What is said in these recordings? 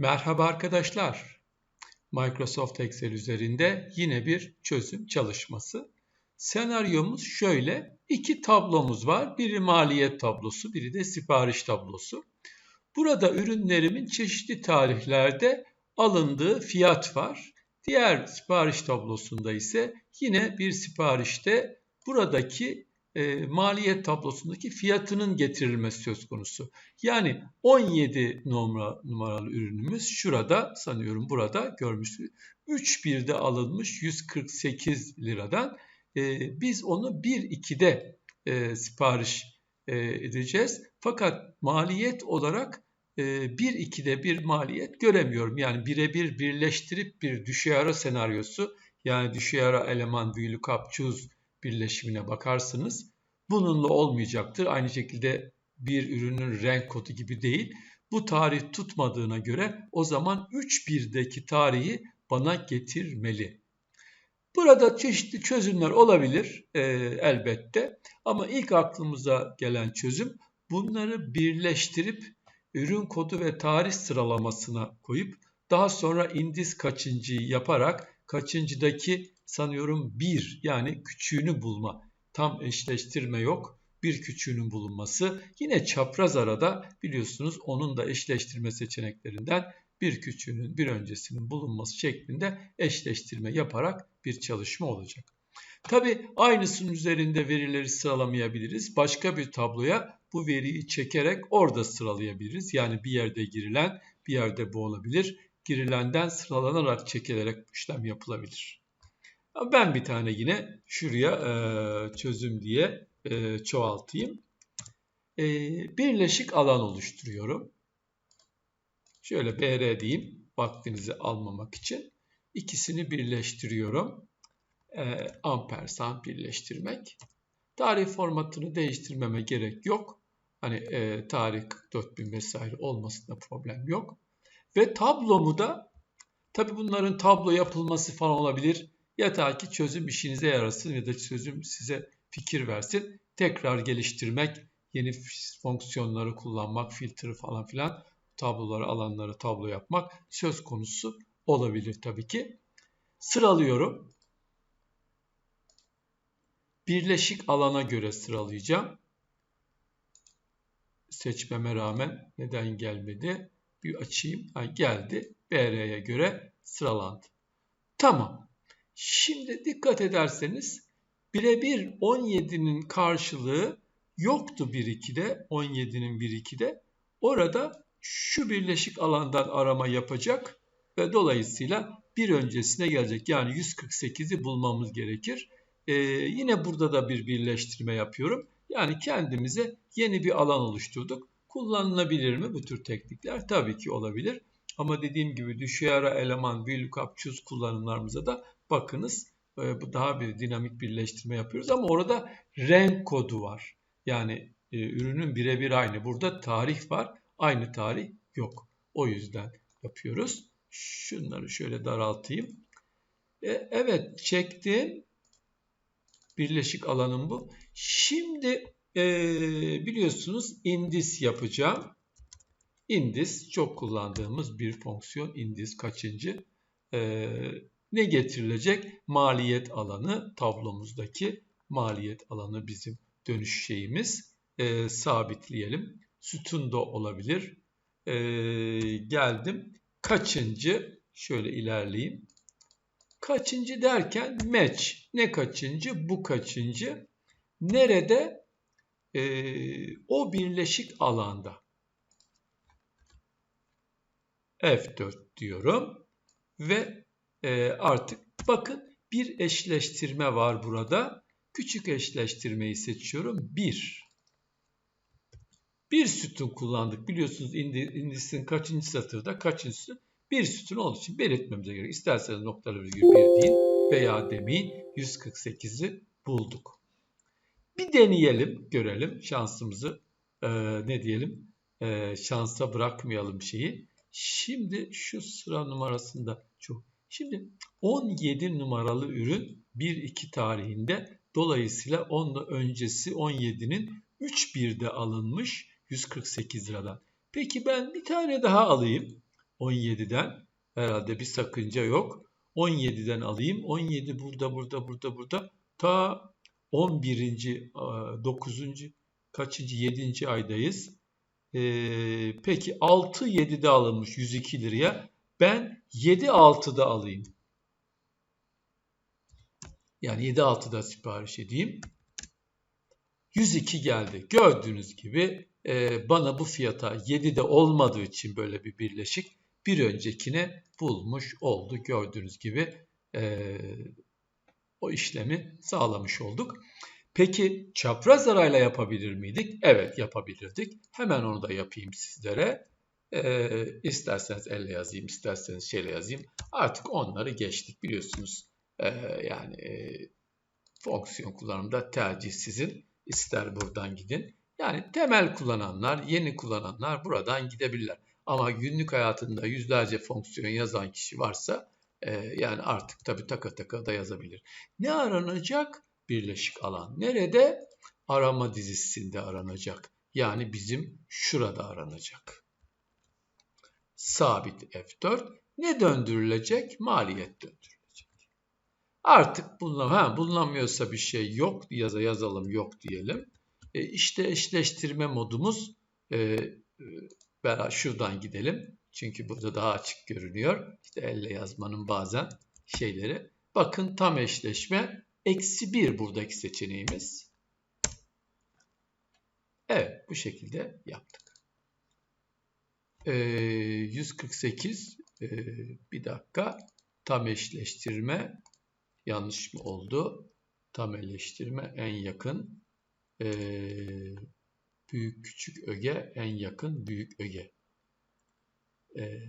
Merhaba arkadaşlar. Microsoft Excel üzerinde yine bir çözüm çalışması. Senaryomuz şöyle. iki tablomuz var. Biri maliyet tablosu, biri de sipariş tablosu. Burada ürünlerimin çeşitli tarihlerde alındığı fiyat var. Diğer sipariş tablosunda ise yine bir siparişte buradaki e, maliyet tablosundaki fiyatının getirilmesi söz konusu. Yani 17 numara, numaralı ürünümüz şurada sanıyorum burada görmüşsünüz. 3.1'de alınmış 148 liradan e, biz onu 1.2'de e, sipariş e, edeceğiz. Fakat maliyet olarak e, 1.2'de bir maliyet göremiyorum. Yani birebir birleştirip bir düşey ara senaryosu yani düşey ara eleman VLOOKUP choose birleşimine bakarsınız. Bununla olmayacaktır. Aynı şekilde bir ürünün renk kodu gibi değil. Bu tarih tutmadığına göre o zaman 3.1'deki tarihi bana getirmeli. Burada çeşitli çözümler olabilir e, elbette ama ilk aklımıza gelen çözüm bunları birleştirip ürün kodu ve tarih sıralamasına koyup daha sonra indis kaçıncıyı yaparak kaçıncıdaki sanıyorum bir yani küçüğünü bulma. Tam eşleştirme yok. Bir küçüğünün bulunması. Yine çapraz arada biliyorsunuz onun da eşleştirme seçeneklerinden bir küçüğünün bir öncesinin bulunması şeklinde eşleştirme yaparak bir çalışma olacak. Tabi aynısının üzerinde verileri sıralamayabiliriz. Başka bir tabloya bu veriyi çekerek orada sıralayabiliriz. Yani bir yerde girilen bir yerde bu olabilir. Girilenden sıralanarak çekilerek işlem yapılabilir. Ben bir tane yine şuraya e, çözüm diye e, çoğaltayım. E, birleşik alan oluşturuyorum. Şöyle BR diyeyim vaktinizi almamak için. İkisini birleştiriyorum. E, ampersand birleştirmek. Tarih formatını değiştirmeme gerek yok. Hani e, tarih 44000 vesaire olmasında problem yok. Ve tablomu da tabi bunların tablo yapılması falan olabilir Yeter ki çözüm işinize yarasın ya da çözüm size fikir versin. Tekrar geliştirmek, yeni fonksiyonları kullanmak, filtre falan filan tabloları, alanları tablo yapmak söz konusu olabilir tabii ki. Sıralıyorum. Birleşik alana göre sıralayacağım. Seçmeme rağmen neden gelmedi? Bir açayım. Ha, geldi. BR'ye göre sıralandı. Tamam. Şimdi dikkat ederseniz birebir 17'nin karşılığı yoktu 1-2'de 17'nin 1-2'de. Orada şu birleşik alandan arama yapacak ve dolayısıyla bir öncesine gelecek. Yani 148'i bulmamız gerekir. Ee, yine burada da bir birleştirme yapıyorum. Yani kendimize yeni bir alan oluşturduk. Kullanılabilir mi bu tür teknikler? Tabii ki olabilir. Ama dediğim gibi düşey ara eleman, VLOOKUP, choose kullanımlarımıza da bakınız e, daha bir dinamik birleştirme yapıyoruz ama orada renk kodu var. Yani e, ürünün birebir aynı. Burada tarih var. Aynı tarih yok. O yüzden yapıyoruz. Şunları şöyle daraltayım. E, evet çektim. Birleşik alanım bu. Şimdi e, biliyorsunuz indis yapacağım. Indis çok kullandığımız bir fonksiyon. Indis kaçıncı? E, ne getirilecek? Maliyet alanı tablomuzdaki maliyet alanı bizim dönüş şeyimiz. E, sabitleyelim. Sütun da olabilir. E, geldim. Kaçıncı? Şöyle ilerleyeyim. Kaçıncı derken match. Ne kaçıncı? Bu kaçıncı? Nerede? E, o birleşik alanda. F4 diyorum ve e, artık bakın bir eşleştirme var burada. Küçük eşleştirmeyi seçiyorum. 1. Bir sütun kullandık. Biliyorsunuz indisin kaçıncı satırda kaçıncısı? Bir sütun olduğu için belirtmemize gerek. İsterseniz noktalı virgül 1 deyin veya demeyin 148'i bulduk. Bir deneyelim, görelim şansımızı. E, ne diyelim? E, şansa bırakmayalım şeyi. Şimdi şu sıra numarasında çok Şimdi 17 numaralı ürün 1-2 tarihinde dolayısıyla onun öncesi 17'nin 3-1'de alınmış 148 liradan. Peki ben bir tane daha alayım. 17'den herhalde bir sakınca yok. 17'den alayım. 17 burada, burada, burada, burada. Ta 11. 9. kaçıncı 7. aydayız. Ee, peki 6 7'de alınmış 102 liraya. Ben 7 6'da alayım. Yani 7 6'da sipariş edeyim. 102 geldi. Gördüğünüz gibi e, bana bu fiyata 7'de olmadığı için böyle bir birleşik bir öncekine bulmuş oldu. Gördüğünüz gibi e, o işlemi sağlamış olduk. Peki çapraz arayla yapabilir miydik? Evet yapabilirdik. Hemen onu da yapayım sizlere. Ee, isterseniz elle yazayım, isterseniz şeyle yazayım. Artık onları geçtik biliyorsunuz. Ee, yani e, fonksiyon kullanımda tercih sizin. İster buradan gidin. Yani temel kullananlar, yeni kullananlar buradan gidebilirler. Ama günlük hayatında yüzlerce fonksiyon yazan kişi varsa e, yani artık tabii taka taka da yazabilir. Ne aranacak? Birleşik alan. Nerede? Arama dizisinde aranacak. Yani bizim şurada aranacak. Sabit F4. Ne döndürülecek? Maliyet döndürülecek. Artık bulunam ha, bulunamıyorsa bir şey yok yaza yazalım yok diyelim. E işte eşleştirme modumuz e, e, şuradan gidelim. Çünkü burada daha açık görünüyor. İşte elle yazmanın bazen şeyleri. Bakın tam eşleşme Eksi 1 buradaki seçeneğimiz. Evet bu şekilde yaptık. Ee, 148 e, bir dakika tam eşleştirme yanlış mı oldu? Tam eşleştirme en yakın e, büyük küçük öge en yakın büyük öge. E,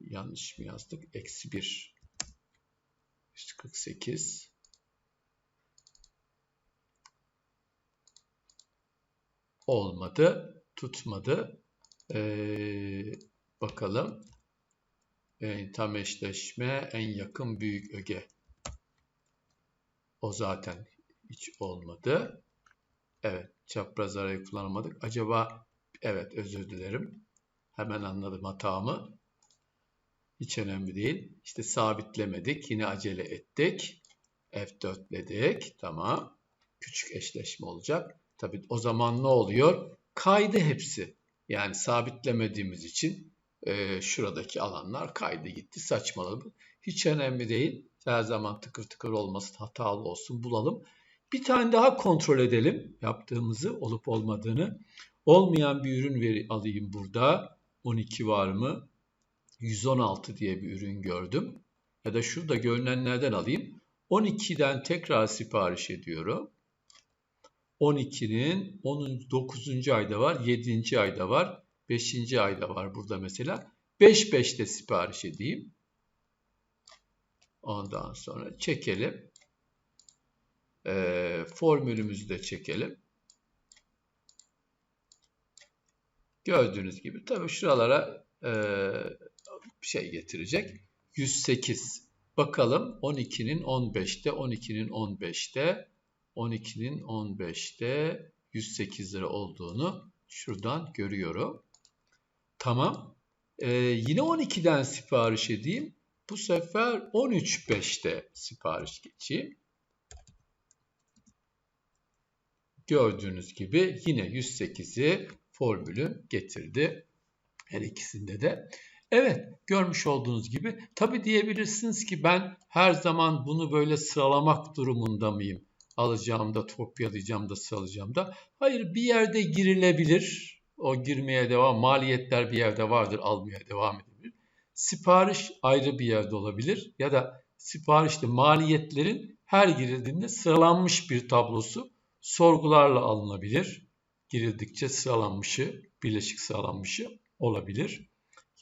yanlış mı yazdık? Eksi 1 148 olmadı, tutmadı. Ee, bakalım. Ee, tam eşleşme en yakın büyük öge. O zaten hiç olmadı. Evet, çapraz arayı kullanamadık. Acaba, evet özür dilerim. Hemen anladım hatamı. Hiç önemli değil. İşte sabitlemedik. Yine acele ettik. F4'ledik. Tamam. Küçük eşleşme olacak. Tabii o zaman ne oluyor? Kaydı hepsi. Yani sabitlemediğimiz için e, şuradaki alanlar kaydı gitti. Saçmaladı. Hiç önemli değil. Her zaman tıkır tıkır olmasın, hatalı olsun bulalım. Bir tane daha kontrol edelim yaptığımızı, olup olmadığını. Olmayan bir ürün veri alayım burada. 12 var mı? 116 diye bir ürün gördüm. Ya da şurada görünenlerden alayım. 12'den tekrar sipariş ediyorum. 12'nin 9. ayda var, 7. ayda var, 5. ayda var burada mesela. 5-5'te sipariş edeyim. Ondan sonra çekelim. Ee, formülümüzü de çekelim. Gördüğünüz gibi tabii şuralara e, şey getirecek. 108. Bakalım 12'nin 15'te, 12'nin 15'te, 12'nin 15'te 108 lira olduğunu şuradan görüyorum. Tamam. Ee, yine 12'den sipariş edeyim. Bu sefer 13.5'te sipariş geçeyim. Gördüğünüz gibi yine 108'i formülü getirdi. Her ikisinde de. Evet görmüş olduğunuz gibi tabi diyebilirsiniz ki ben her zaman bunu böyle sıralamak durumunda mıyım? Alacağım da kopyalayacağım da salacağım da. Hayır bir yerde girilebilir. O girmeye devam, maliyetler bir yerde vardır, almaya devam edebilir. Sipariş ayrı bir yerde olabilir ya da siparişte maliyetlerin her girildiğinde sıralanmış bir tablosu sorgularla alınabilir. Girildikçe sıralanmışı, birleşik sıralanmışı olabilir,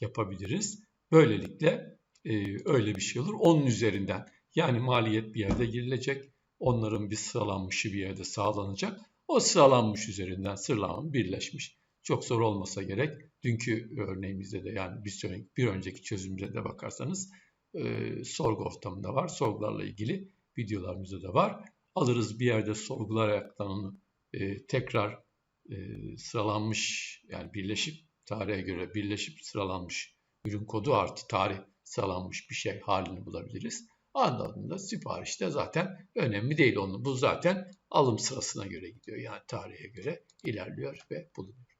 yapabiliriz. Böylelikle e, öyle bir şey olur. Onun üzerinden yani maliyet bir yerde girilecek, Onların bir sıralanmışı bir yerde sağlanacak. O sıralanmış üzerinden sıralanma birleşmiş. Çok zor olmasa gerek. Dünkü örneğimizde de yani bir, sonraki, bir önceki çözümümüze de bakarsanız e, sorgu ortamında var. Sorgularla ilgili videolarımızda da var. Alırız bir yerde sorgular ayaklarını e, tekrar e, sıralanmış yani birleşip tarihe göre birleşip sıralanmış ürün kodu artı tarih sağlanmış bir şey halini bulabiliriz. Anladığında siparişte zaten önemli değil. Onu, bu zaten alım sırasına göre gidiyor. Yani tarihe göre ilerliyor ve bulunuyor.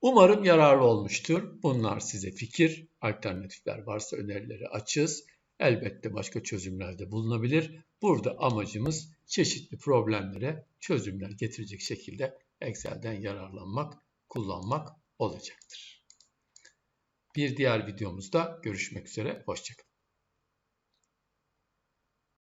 Umarım yararlı olmuştur. Bunlar size fikir, alternatifler varsa önerileri açız. Elbette başka çözümler de bulunabilir. Burada amacımız çeşitli problemlere çözümler getirecek şekilde Excel'den yararlanmak, kullanmak olacaktır. Bir diğer videomuzda görüşmek üzere. Hoşçakalın.